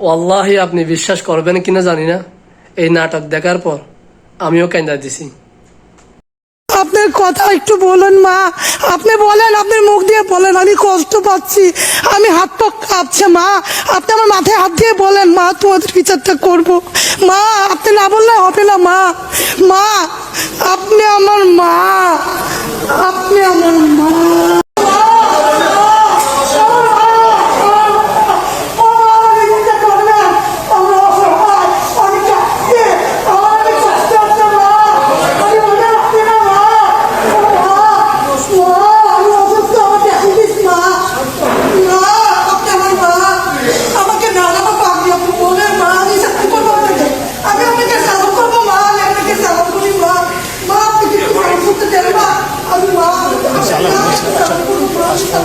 ওয়াল্লাহি, আপনি বিশ্বাস করবেন কিনা জানি না। এই নাটক দেখার পর আমিও কেন্দা দিছি। আপনার কথা একটু বলুন, মা। আপনি বলেন আপনি মুখ দিয়ে বলেন, আমি কষ্ট পাচ্ছি। আমি হাত পা কাঁপছে, মা। আপনি আমার মাথায় হাত দিয়ে বলেন, মা, তোমাদের বিচারটা করব। মা, আপনি না বললে হবে না, মা। মা, আপনি আমার মা। した。